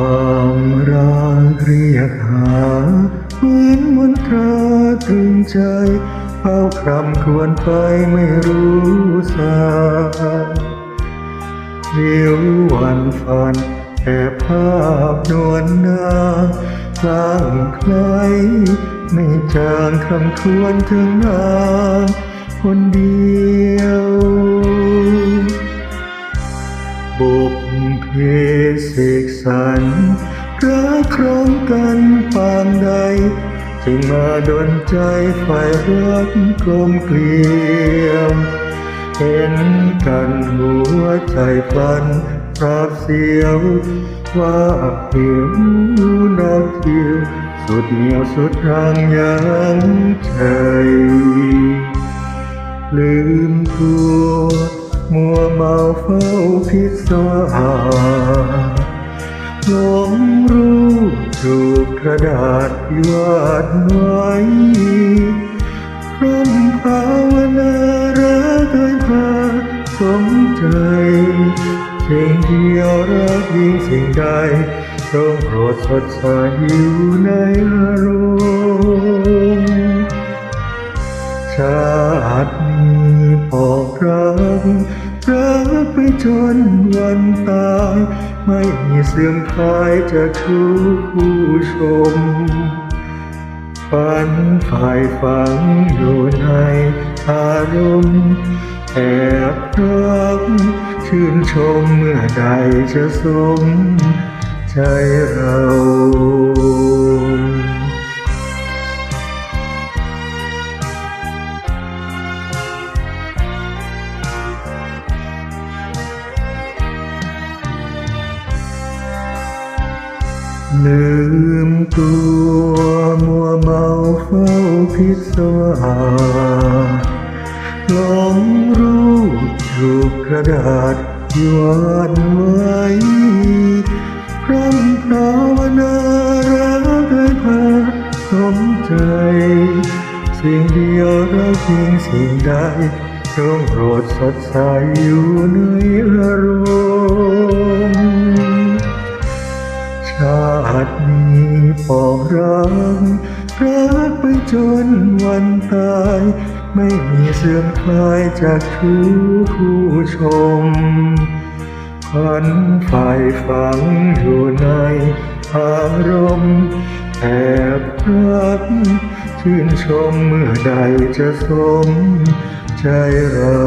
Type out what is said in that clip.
ความรักเรียกหาเหมือนมนตราตรึงใจเฝ้าครำควรไปไม่รู้สาวิววันฝันแต่ภาพนวลนางสร้างใครไม่จางคำควรถึงนางคนเดี รักครองกันปางใด จึงมาดนใจฝ่ายรักกลมเกลียวเห็นกันหัวใจพลันปราบเสียว ว่าหิวนักเที่ยวสุดเหนียวสุดรังยังใจลืมตัวมัวเมาเฝ้าพิศวา หลงรู้ถูกกระดาษที่วาดไว้พร่ำภาวนารักเคยพาสมใจสิ่งเดียวรักยิ่งสิ่งใดจงโปรดสดใสอยู่ในอารมณ์ชาตินี้พอรักรักไปจนวันตาย ไม่มีเสื่อมคลายจากทุกผู้ชม ฝันฝ่ายฝังอยู่ในอารมณ์แอบรักชื่นชมเมื่อใดจะสมใจเรา ลืมตัวมัวเมาเฝ้าพิศวาหลงรู้ถูกกระดาษที่วดไว้พร่ำพราวนารักเลยพาสมใจ สิ่งเดียวรักจริงสิ่งใดจงโปรดสดใสอยู่ในอารมณ์ ชาตินี้ปองรักรักไปจนวันตาย ไม่มีเสื่อมคลายจากทุกผู้ชมควันฝ่ายฝังอยู่ในอารมณ์แอบรักชื่นชมเมื่อใดจะสมใจเรา